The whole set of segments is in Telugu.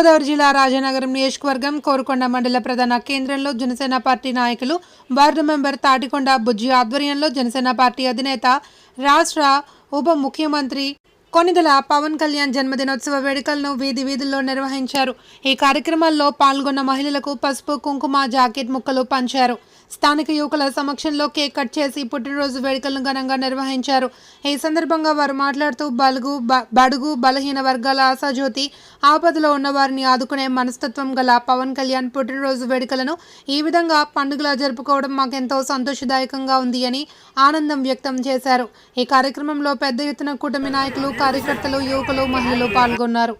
తూర్పుగోదావరి జిల్లా రాజనగరం నియోజకవర్గం కోరుకొండ మండల ప్రధాన కేంద్రంలో జనసేన పార్టీ నాయకులు వార్డు మెంబర్ తాటికొండ బుజ్జి ఆధ్వర్యంలో జనసేన పార్టీ అధినేత రాష్ట్ర ఉప ముఖ్యమంత్రి కొనిదల పవన్ కళ్యాణ్ జన్మదినోత్సవ వేడుకలను వీధి వీధుల్లో నిర్వహించారు. ఈ కార్యక్రమాల్లో పాల్గొన్న మహిళలకు పసుపు కుంకుమ జాకెట్ ముక్కలు పంచారు. స్థానిక యువకుల సమక్షంలో కేక్ కట్ చేసి పుట్టినరోజు వేడుకలను ఘనంగా నిర్వహించారు. ఈ సందర్భంగా వారు మాట్లాడుతూ బలుగు బడుగు బలహీన వర్గాల ఆశాజ్యోతి ఆపదలో ఉన్న వారిని ఆదుకునే మనస్తత్వం గల పవన్ కళ్యాణ్ పుట్టినరోజు వేడుకలను ఈ విధంగా పండుగలా జరుపుకోవడం మాకెంతో సంతోషదాయకంగా ఉంది అని ఆనందం వ్యక్తం చేశారు. ఈ కార్యక్రమంలో పెద్ద ఎత్తున కూటమి నాయకులు కార్యకర్తలు యువకులు మహిళలు పాల్గొన్నారు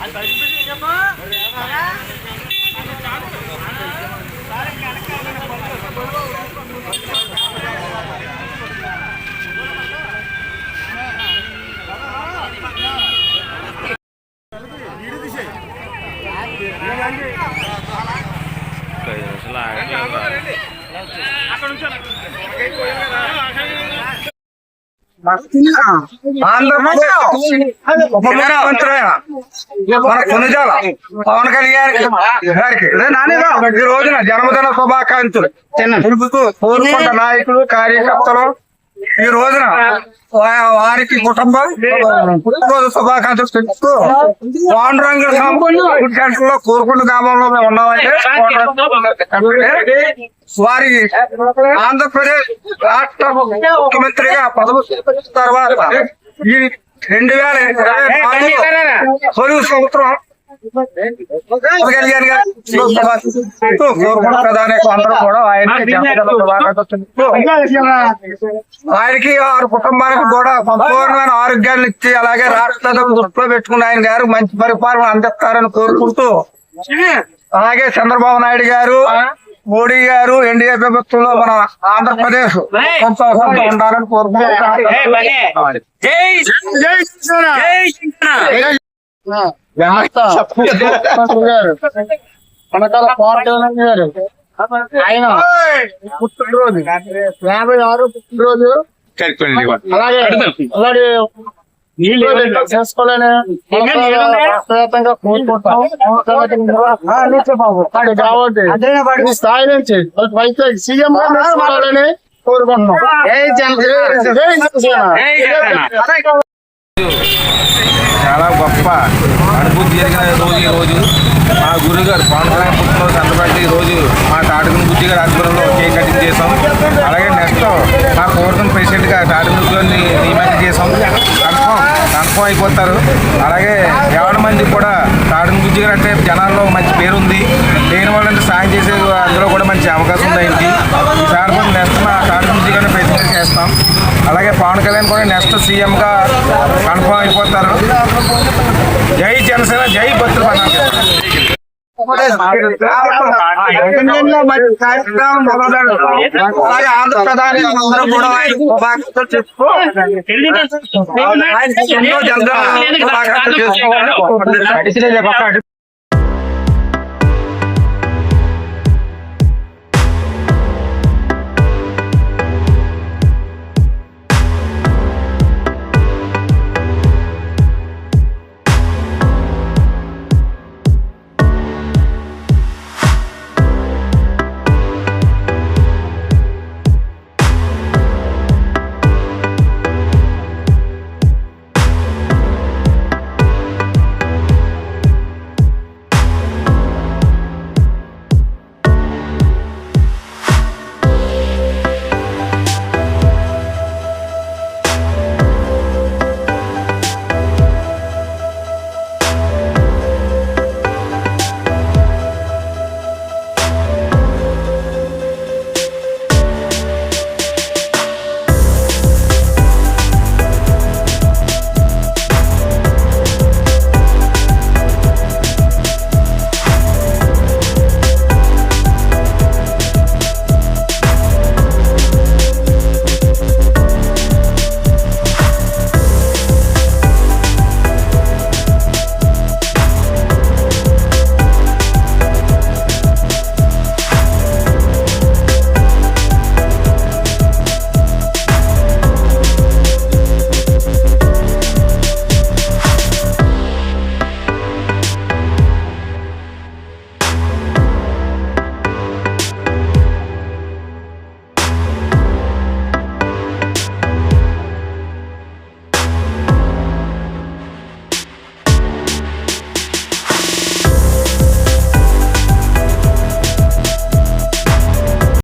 ఆంధ్రప్రదేశ్ ఉప ముఖ్యమంత్రి అయిన మన కొనిజాల పవన్ కళ్యాణ్ గారికి ఈ రోజున జన్మదిన శుభాకాంక్షలు నాయకులు కార్యకర్తలు ఈ రోజున వారికి కుటుంబం శుభాకాంక్షలు తెలుపుతూ పాండురంగ సెంటర్లో కోరుకుంట గ్రామంలో మేము ఉన్నామంటే వారికి ఆంధ్రప్రదేశ్ రాష్ట్ర ముఖ్యమంత్రిగా పదవి తర్వాత ఈ రెండు వేల ఇరవై సంవత్సరం అందరూ కూడా ఆయనకి వారి కుటుంబానికి కూడా సంపూర్ణమైన ఆరోగ్యాన్ని ఇచ్చి అలాగే రాష్ట్రాన్ని దృష్టిలో పెట్టుకుని ఆయన గారు మంచి పరిపాలన అందిస్తారని కోరుకుంటూ అలాగే చంద్రబాబు నాయుడు గారు మోడీ గారు ఎన్డీఏ ప్రభుత్వంలో మన ఆంధ్రప్రదేశ్ సంతోషంగా ఉండాలని కోరుకుంటున్నాను వెనకాల పవన్ గారు. ఆయన పుట్టినరోజు. యాభై ఆరు పుట్టినరోజు. అలాగే అలాగే స్థాయి నుంచి సీఎం కోరుకుంటున్నాం. గొప్ప అనుభూతి జరిగిన రోజు ఈ రోజు మా గురుగారు పవన్ కళ్యాణ్ పుట్టినరోజు సందర్భంగా ఈరోజు రోజు మా తాటకుని బుద్ధి గారి ఆధ్వర్యంలో కేక్ కటింగ్ చేసాం అలాగే నెక్స్ట్ మా కోరుకున్న ప్రెసిడెంట్గా తాటకుని గారిని నియమితం చేసాం కన్ఫామ్ కన్ఫామ్ అయిపోతారు. అలాగే ఎవరి మంది కూడా తాటకుని బుద్ధి గారు అంటే జనాల్లో మంచి పేరు ఉంది లేని వాళ్ళంటే సాయం చేసే అందులో కూడా మంచి అవకాశం ఉంది ఆయనకి ఈసారి కూడా నెక్స్ట్ మా తాటకుని బుద్ధి గారిని ప్రెసిడెంట్ చేస్తాం అలాగే పవన్ కళ్యాణ్ కూడా నెక్స్ట్ సీఎం గా కన్ఫర్మ్ అయిపోతారు జై జనసేన జై భక్తులు కార్యక్రమం మొదలెడదాం. అలాగే ఆంధ్ర ప్రధాని అందరూ కూడా ఆయనకు శుభాకాంక్షలు చెప్తూ ఆయనకి ఎన్నో జనరల్ శుభాకాంక్షలు చేసుకోవాలని కోరుకుంటున్నాను.